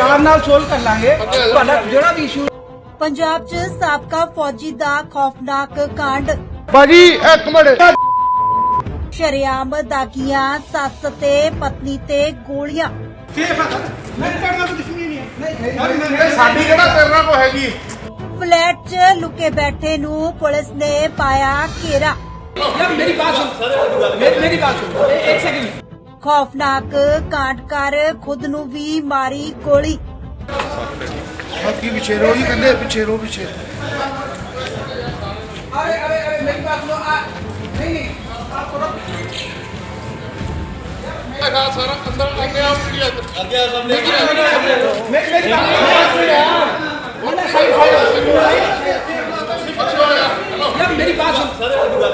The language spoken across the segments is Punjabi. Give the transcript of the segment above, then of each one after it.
ਪਿਆਰ ਨਾਲ ਸੋਲਵ ਕਰ ਲਾਂਗੇ। ਤੁਹਾਡਾ ਜਿਹੜਾ ਵੀ ਇਸ਼ੂ ਪੰਜਾਬ 'ਚ ਸਾਬਕਾ ਫੌਜੀ ਦਾ ਖੌਫਨਾਕ ਕਾਂਡ। ਭਾਜੀ ਇੱਕ ਮਿੰਟ। ਸ਼ਰਿਆਮ ਦਾਗੀਆਂ ਸੱਸ ਤੇ ਪਤਨੀ ਤੇ ਗੋਲੀਆਂ। ਫਲੈਟ 'ਚ ਲੁਕੇ ਬੈਠੇ ਨੂੰ ਪੁਲਿਸ ਨੇ ਪਾਇਆ ਘੇਰਾ। ਯਾਰ ਮੇਰੀ ਬਾਤ ਸੁਣ। ਮੇਰੀ ਬਾਤ ਸੁਣ। ਇੱਕ ਸੈਕਿੰਡ ਖੌਫਨਾਕ ਕਾਂਡ ਕਰ ਖੁਦ ਨੂੰ ਵੀ ਮਾਰੀ ਗੋਲੀ ਬਾਕੀ ਪਿਛੇ ਰੋ ਹੀ ਕਹਿੰਦੇ ਪਿਛੇ ਰੋ ਪਿਛੇ ਅਰੇ ਆ ਨਹੀਂ ਨਹੀਂ ਆਪ ਕਰੋ ਹੈਗਾ ਸਾਰਾ ਅੰਦਰ ਅੱਗੇ ਆਉਂ ਕੀ ਅੱਗੇ ਆ ਸਾਹਮਣੇ ਮੇਰੀ ਮੇਰੀ ਬਾਤ ਸੁਣ यार मेरी बात सुन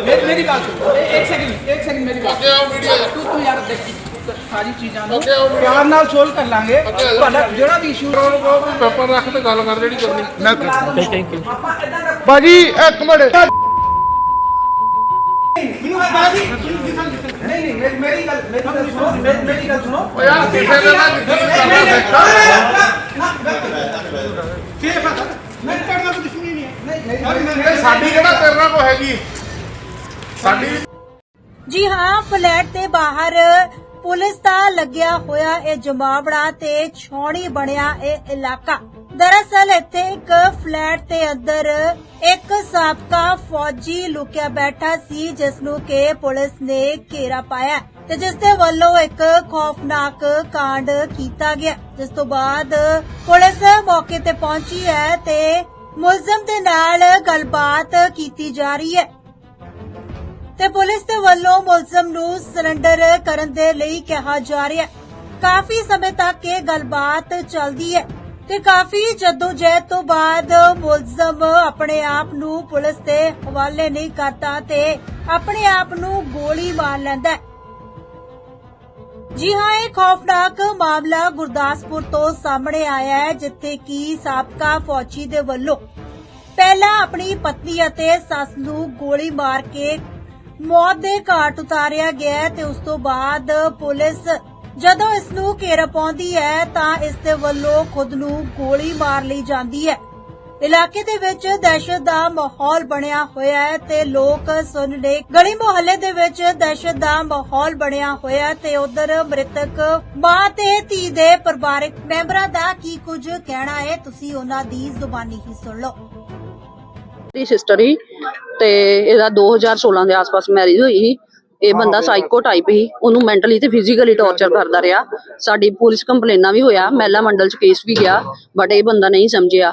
मेरी मेरी बात सुन ए- एक सेकंड एक सेकंड मेरी बात ਅੱਗੇ ਆਓ ਮੀਡੀਆ ਤੂੰ ਤੂੰ ਯਾਰ ਦੇਖ ਸਾਰੀ ਚੀਜ਼ਾਂ ਨੂੰ ਪਿਆਰ ਨਾਲ ਸੋਲਵ ਕਰ ਲਾਂਗੇ ਤੁਹਾਡਾ ਜਿਹੜਾ ਵੀ ਇਸ਼ੂ ਪੇਪਰ ਰੱਖ ਤੇ ਗੱਲ ਕਰ ਜਿਹੜੀ ਕਰਨੀ ਮੈਂ ਆਪਾਂ ਇਦਾਂ ਦਾ ਭਾਜੀ ਇੱਕ ਮਿੰਟ ਮੈਨੂੰ ਇਹ ਬਾਤ ਹੀ ਨਹੀਂ ਨਹੀਂ ਮੇਰੀ ਮੇਰੀ ਗੱਲ ਮੇਰੀ ਗੱਲ ਸੁਣੋ ਮੇਰੀ ਮੇਰੀ ਗੱਲ ਸੁਣੋ ਓ ਯਾਰ ਕਿਸੇ ਦੇ ਨਾਲ ਜਿੱਥੇ ਸੇਫ ਹੈ ਮੈਂ ਕਰਨਾ ਕੋਈ ਦੁਸ਼ਮਣੀ ਨਹੀਂ ਹੈ ਨਹੀਂ ਨਹੀਂ ਸਾਡੀ ਕਿਹੜਾ ਹੈਗੀ? ਸਾਡੀ ਜੀ ਹਾਂ, ਫਲੈਟ ਦੇ ਬਾਹਰ ਪੁਲਿਸ ਦਾ ਲੱਗਿਆ ਹੋਇਆ ਇਹ ਜਮਾਵੜਾ ਤੇ ਛੌਣੀ ਬਣਿਆ ਇਹ ਇਲਾਕਾ। ਦਰਅਸਲ ਇੱਥੇ ਇੱਕ ਫਲੈਟ ਦੇ ਅੰਦਰ ਇੱਕ ਸਾਬਕਾ ਫੌਜੀ ਲੁਕਿਆ ਬੈਠਾ ਸੀ ਜਿਸ ਨੂੰ ਕਿ ਪੁਲਿਸ ਨੇ ਘੇਰਾ ਪਾਇਆ ਤੇ ਜਿਸ ਦੇ ਵੱਲੋਂ ਇੱਕ ਖੌਫਨਾਕ ਕਾਂਡ ਕੀਤਾ ਗਿਆ। ਜਿਸ ਤੋਂ ਬਾਅਦ ਪੁਲਿਸ ਮੌਕੇ ਤੇ ਪਹੁੰਚੀ ਹੈ ਤੇ ਮੁਲਜ਼ਮ ਦੇ ਨਾਲ ਗੱਲਬਾਤ ਕੀਤੀ ਜਾ ਰਹੀ ਹੈ। ਤੇ ਪੁਲਿਸ ਦੇ ਵੱਲੋਂ ਮੁਲਜ਼ਮ ਨੂੰ ਸਰੈਂਡਰ ਕਰਨ ਦੇ ਲਈ ਕਿਹਾ ਜਾ ਰਿਹਾ ਹੈ। ਕਾਫੀ ਸਮੇਂ ਤੱਕ ਇਹ ਗੱਲਬਾਤ ਚੱਲਦੀ ਹੈ ਤੇ ਕਾਫੀ ਜਦੋਜਹਿਦ ਤੋਂ ਬਾਅਦ ਮੁਲਜ਼ਮ ਆਪਣੇ ਆਪ ਨੂੰ ਪੁਲਿਸ ਦੇ ਹਵਾਲੇ ਨਹੀਂ ਕਰਦਾ ਤੇ ਆਪਣੇ ਆਪ ਨੂੰ ਗੋਲੀ ਮਾਰ ਲੈਂਦਾ ਹੈ। ਜੀ ਹਾਂ, ਇਹ ਖੌਫਨਾਕ ਮਾਮਲਾ ਗੁਰਦਾਸਪੁਰ ਤੋਂ ਸਾਹਮਣੇ ਆਇਆ ਹੈ, ਜਿੱਥੇ ਕਿ ਸਾਬਕਾ ਫੌਜੀ ਦੇ ਵੱਲੋਂ ਪਹਿਲਾਂ ਆਪਣੀ ਪਤਨੀ ਅਤੇ ਸੱਸ ਨੂੰ ਗੋਲੀ ਮਾਰ ਕੇ ਮੌਤ ਦੇ ਘਾਟ ਉਤਾਰਿਆ ਗਿਆ ਤੇ ਉਸ ਤੋਂ ਬਾਅਦ ਪੁਲਿਸ ਜਦੋਂ ਇਸ ਨੂੰ ਘੇਰਾ ਪਾਉਂਦੀ ਹੈ ਤਾਂ ਇਸ ਦੇ ਵੱਲੋਂ ਖੁਦ ਨੂੰ ਗੋਲੀ ਮਾਰ ਲਈ ਜਾਂਦੀ ਹੈ। ਇਲਾਕੇ ਦੇ ਵਿੱਚ ਦਹਿਸ਼ਤ ਦਾ ਮਾਹੌਲ ਬਣਿਆ ਹੋਇਆ ਹੈ ਤੇ ਲੋਕ ਸੁਣ ਨੇ ਗਲੀ ਮੁਹੱਲੇ ਦੇ ਵਿੱਚ ਦਹਿਸ਼ਤ ਦਾ ਮਾਹੌਲ ਬਣਿਆ ਹੋਇਆ ਤੇ ਉਧਰ ਮ੍ਰਿਤਕ ਮਾਂ ਤੇ ਧੀ ਦੇ ਪਰਿਵਾਰਕ ਮੈਂਬਰਾਂ ਦਾ ਕੀ ਕੁਝ ਕਹਿਣਾ ਹੈ ਤੁਸੀਂ ਉਹਨਾਂ ਦੀ ਜ਼ੁਬਾਨੀ ਹੀ ਸੁਣ ਲਓ। ਦੀ ਸਿਸਟਰ ਹੀ ਤੇ ਇਹਦਾ 2016 ਦੇ ਆਸ-ਪਾਸ ਮੈਰਿਜ ਹੋਈ ਸੀ। ਇਹ ਬੰਦਾ ਸਾਈਕੋ ਟਾਈਪ ਹੀ ਉਹਨੂੰ ਮੈਂਟਲੀ ਤੇ ਫਿਜ਼ੀਕਲੀ ਟੌਰਚਰ ਕਰਦਾ ਰਿਹਾ। ਸਾਡੀ ਪੁਲਿਸ ਕੰਪਲੇਨਾਂ ਵੀ ਹੋਇਆ। ਮਹਿਲਾ ਮੰਡਲ ਚ ਕੇਸ ਵੀ ਗਿਆ ਬਟ ਇਹ ਬੰਦਾ ਨਹੀਂ ਸਮਝਿਆ।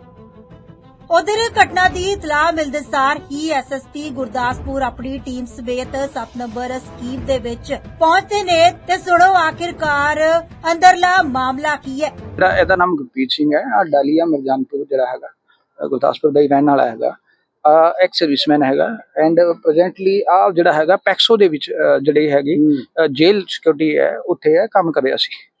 ਉਧਰ ਘਟਨਾ ਦੀ ਇਤਲਾਹ ਮਿਲਦੇ ਸਾਰ ਹੀ ਐਸਐਸਪੀ ਗੁਰਦਾਸਪੁਰ ਆਪਣੀ ਟੀਮ ਸਮੇਤ 7 ਨੰਬਰ ਸਕੀਮ ਦੇ ਵਿੱਚ ਪਹੁੰਚਦੇ ਨੇ। ਤੇ ਸੁਣੋ ਆਖਿਰਕਾਰ ਅੰਦਰਲਾ ਮਾਮਲਾ ਕੀ ਹੈ? ਜਿਹੜਾ ਇਹਦਾ ਨਾਮ ਗੁਰਪ੍ਰੀਤ ਸਿੰਘ ਹੈ। ਆ ਡਾਲੀਆ ਮਿਰਜ਼ਾਨਪੁਰ ਜਿਹੜਾ ਹੈਗਾ ਗੁਰਦਾਸਪੁਰ ਦਾ ਹੀ ਰਹਿਣ ਵਾਲਾ ਹੈਗਾ। ਆ ਐਕਸ ਸਰਵਿਸਮੈਨ ਹੈਗਾ। ਐਂਡ ਪ੍ਰੈਜ਼ੈਂਟਲੀ ਆ ਜਿਹੜਾ ਹੈਗਾ ਪੈਕਸੋ ਦੇ ਵਿੱਚ ਜਿਹੜੀ ਹੈਗੀ ਜੇਲ ਸਿਕਿਉਰਿਟੀ ਹੈ ਉੱਥੇ ਹੈ ਕੰਮ ਕਰ ਰਿਹਾ ਸੀ।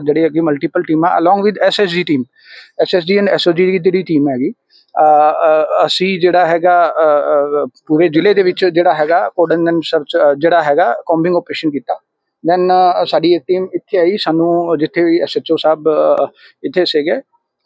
ਜਿਹੜੀ ਹੈਗੀ ਮਲਟੀਪਲ ਟੀਮਾਂ along with SSG team SSG and SOG ਦੀ ਜਿਹੜੀ ਟੀਮ ਹੈਗੀ ਅਸੀਂ ਜਿਹੜਾ ਹੈਗਾ ਪੂਰੇ ਜ਼ਿਲ੍ਹੇ ਦੇ ਵਿੱਚ ਜਿਹੜਾ ਹੈਗਾ ਕੋਡਨ ਸਰਚ ਜਿਹੜਾ ਹੈਗਾ ਕੌਂਬਿੰਗ ਆਪਰੇਸ਼ਨ ਕੀਤਾ। ਦੈਨ ਸਾਡੀ ਇੱਕ ਟੀਮ ਇੱਥੇ ਆਈ, ਸਾਨੂੰ ਜਿੱਥੇ ਵੀ ਐਸਐਚਓ ਸਾਹਿਬ ਇੱਥੇ ਸੀਗੇ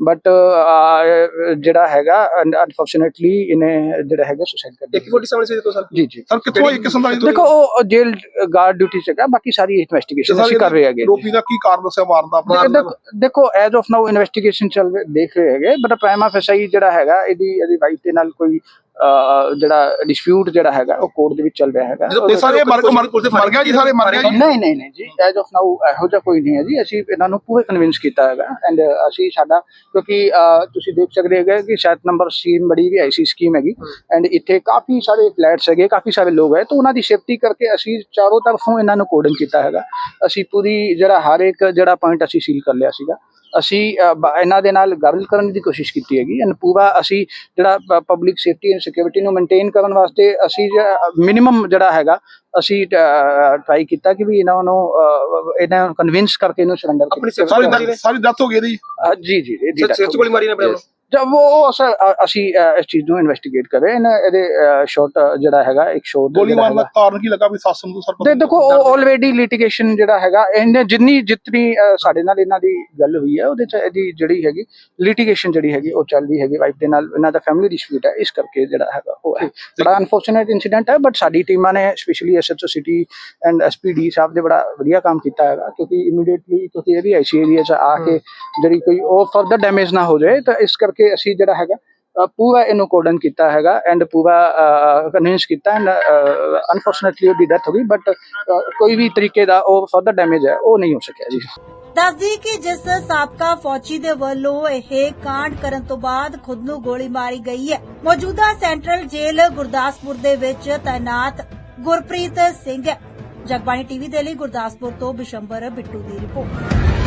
ਬਟ ਜਿਹੜਾ ਹੈਗਾ ਅਨਫੋਰਚੂਨੇਟਲੀ ਇਹਨੇ ਜਿਹੜਾ ਹੈਗਾ ਸੁਸਾਈਡ ਕਰ ਇੱਕ ਲਿਆ ਫੋਟੀ ਸਾਹਮਣੇ ਸੀ ਦੇਖੋ ਸਰ। ਜੀ ਜੀ। ਸਰ ਕਿੱਥੋਂ ਇੱਕ ਕਿਸਮ ਦਾ ਦੇਖੋ ਉਹ ਜੇਲ੍ਹ ਗਾਰਡ ਡਿਊਟੀ ਚ ਹੈਗਾ ਬਾਕੀ ਸਾਰੀ ਇਨਵੈਸਟੀਗੇਸ਼ਨ ਅਸੀਂ ਕਰ ਰਹੇ ਹੈਗੇ। ਰੋਪੀ ਦਾ ਕੀ ਕਾਰਨ ਦੱਸਿਆ ਮਾਰਨ ਦਾ ਆਪਣਾ? ਦੇਖੋ- ਦੇਖੋ ਐਜ਼ ਆਫ ਨਾਓ ਇਨਵੈਸਟੀਗੇਸ਼ਨ ਚੱਲ ਰਹੀ- ਦੇਖ ਰਹੇ ਹੈਗੇ ਬਟ ਪ੍ਰਾਈਮਾ ਫੈਸਾਈ ਜਿਹੜਾ ਹੈਗਾ ਇਹਦੀ ਇਹਦੀ ਵਾਈਫ ਦੇ ਨਾਲ ਕੋਈ ਜਿਹੜਾ ਡਿਸਪਿਊਟ ਜਿਹੜਾ ਹੈਗਾ ਉਹ ਕੋਰਟ ਦੇ ਵਿੱਚ ਚੱਲ ਰਿਹਾ ਹੈਗਾ। ਇਹ ਸਾਰੇ ਮਰ ਮਰ ਮਰ ਗਿਆ ਜੀ ਸਾਰੇ ਮਰ ਗਿਆ ਜੀ? ਨਹੀਂ ਨਹੀਂ ਨਹੀਂ ਜੀ ਐਜ਼ ਆਫ ਨਾਓ ਇਹੋ ਜਿਹਾ ਕੋਈ ਨਹੀਂ ਹੈ ਜੀ। ਅਸੀਂ ਇਹਨਾਂ ਨੂੰ ਪੂਰੇ ਕਨਵਿੰਸ ਕੀਤਾ ਹੈਗਾ। ਐਂਡ ਅਸੀਂ ਸਾਡਾ ਕਿਉਂਕਿ ਤੁਸੀਂ ਦੇਖ ਸਕਦੇ ਹੈਗੇ ਕਿ ਸ਼ਾਇਦ ਨੰਬਰ ਸਕੀਮ ਬੜੀ ਵੀ ਐਸੀ ਸਕੀਮ ਹੈਗੀ। ਐਂਡ ਇੱਥੇ ਕਾਫੀ ਸਾਰੇ ਫਲੈਟਸ ਹੈਗੇ ਕਾਫੀ ਸਾਰੇ ਲੋਕ ਹੈ। ਤਾਂ ਉਹਨਾਂ ਦੀ ਸੇਫਟੀ ਕਰਕੇ ਅਸੀਂ ਚਾਰੋਂ ਤਰਫੋਂ ਇਹਨਾਂ ਨੂੰ ਕੋਡਨ ਕੀਤਾ ਹੈਗਾ। ਅਸੀਂ ਪੂਰੀ ਜਿਹੜਾ ਹਰ ਇੱਕ ਜਿਹੜਾ ਪੁਆਇੰਟ ਅਸੀਂ ਸੀਲ ਕਰ ਲਿਆ ਸੀਗਾ। ਅਸੀਂ ਇਹਨਾਂ ਦੇ ਨਾਲ ਗੱਲ ਕਰਨ ਦੀ ਕੋਸ਼ਿਸ਼ ਕੀਤੀ ਹੈਗੀ। ਐਂਡ ਪੂਰਾ ਅਸੀਂ ਜਿਹੜਾ ਪਬਲਿਕ ਸੇਫਟੀ ਐਂਡ ਸਿਕਿਉਰਿਟੀ ਨੂੰ ਮੇਨਟੇਨ ਕਰਨ ਵਾਸਤੇ ਅਸੀਂ ਮਿਨੀਮਮ ਜਿਹੜਾ ਹੈਗਾ ਅਸੀਂ ਟਰਾਈ ਕੀਤਾ ਕਿ ਵੀ ਇਹਨਾਂ ਨੂੰ ਇਹਨਾਂ ਨੂੰ ਕਨਵਿੰਸ ਕਰਕੇ ਇਹਨੂੰ ਸਰੈਂਡਰ ਸਾਰੀ ਸਾਰੀ ਡੈਥ ਹੋ ਗਈ ਜੀ ਜੀ ਇਹਦੀ ਸਿਰ death ਚ ਗੋਲੀ ਮਾਰੀ ਨੇ ਆਪਣੇ ਜਦ ਉਹ ਅਸਰ ਅ- ਅਸੀਂ ਇਸ ਚੀਜ਼ ਨੂੰ ਇਨਵੈਸਟੀਗੇਟ ਕਰ ਰਹੇ ਹਾਂ ਇਹਦੇ ਸ਼ਾਰਟ ਜਿਹੜਾ ਹੈਗਾ ਇੱਕ ਸ਼ੋਟ ਗੋਲੀ ਮਾਰਨ ਦਾ ਕਾਰਨ ਕੀ ਲੱਗਾ? ਵੀ ਸੱਸ ਨੂੰ ਸਰ ਤੇ ਦੇਖੋ ਉਹ ਆਲਰੇਡੀ ਲਿਟੀਗੇਸ਼ਨ ਜਿਹੜਾ ਹੈਗਾ ਇਹਨੇ ਜਿੰਨੀ ਜਿਤਨੀ ਸਾਡੇ ਨਾਲ ਇਹਨਾਂ ਦੀ ਗੱਲ ਹੋਈ ਹੈ ਉਹਦੇ ਚ ਇਹਦੀ ਜਿਹੜੀ ਹੈਗੀ ਲਿਟੀਗੇਸ਼ਨ ਜਿਹੜੀ ਹੈਗੀ ਉਹ ਚੱਲਦੀ ਹੈਗੀ ਵਾਈਫ ਦੇ ਨਾਲ ਇਹਨਾਂ ਦਾ ਫੈਮਿਲੀ ਡਿਸਪਿਊਟ ਹੈ ਇਸ ਕਰਕੇ ਜਿਹੜਾ ਹੈਗਾ ਉਹ ਹੈ। ਬੜਾ ਅਨਫੋਰਚੂਨੇਟ ਇਨਸੀਡੈਂਟ ਹੈ ਬਟ ਸਾਡੀ ਟੀਮਾਂ ਨੇ specially SHO city and SPD sahib ਦੇ ਬੜਾ ਵਧੀਆ ਕੰਮ ਕੀਤਾ ਹੈਗਾ ਕਿਉਂਕਿ ਇਮੀਡੀਏਟਲੀ ਕਿਉਂਕਿ ਇਹ ਵੀ ਐਸੀ ਏਰੀਆ ਚ ਆ ਕੇ ਜਿਹੜੀ ਕੋਈ ਉਹ ਫਰਦਰ ਡੈਮੇਜ ਨਾ ਹੋ ਜਾਏ ਤਾਂ ਇਸ ਕਰਕੇ ਅਸੀਂ ਜਿਹੜਾ ਹੈਗਾ ਪੂਰਾ ਇਹਨੂੰ ਕੋਡਨ ਕੀਤਾ ਹੈਗਾ ਐਂਡ ਪੂਰਾ ਕਨਵਿੰਸ ਕੀਤਾ ਐਂਡ ਅਨਫੋਰਚੂਨੇਟਲੀ ਉਹਦੀ ਡੈਥ ਹੋ ਗਈ ਬਟ ਕੋਈ ਵੀ ਤਰੀਕੇ ਦਾ ਉਹ ਫਰਦਰ ਡੈਮੇਜ ਹੈ, ਉਹ ਨਹੀਂ ਹੋ ਸਕਿਆ ਜੀ। ਦੱਸਦੀ ਕਿ ਜਿਸ ਸਾਬਕਾ ਫੌਜੀ ਦੇ ਵੱਲੋਂ ਇਹ ਕਾਂਡ ਕਰਨ ਤੋਂ ਬਾਅਦ ਖੁਦ ਨੂੰ ਗੋਲੀ ਮਾਰੀ ਗਈ ਹੈ। ਮੌਜੂਦਾ ਸੈਂਟਰਲ ਜੇਲ੍ਹ ਗੁਰਦਾਸਪੁਰ ਦੇ ਵਿੱਚ ਤਾਇਨਾਤ ਗੁਰਪ੍ਰੀਤ ਸਿੰਘ ਹੈ। ਜਗਬਾਣੀ ਟੀਵੀ ਦੇ ਲਈ ਗੁਰਦਾਸਪੁਰ ਤੋਂ ਬਿਸ਼ੰਬਰ ਬਿੱਟੂ ਦੀ ਰਿਪੋਰਟ।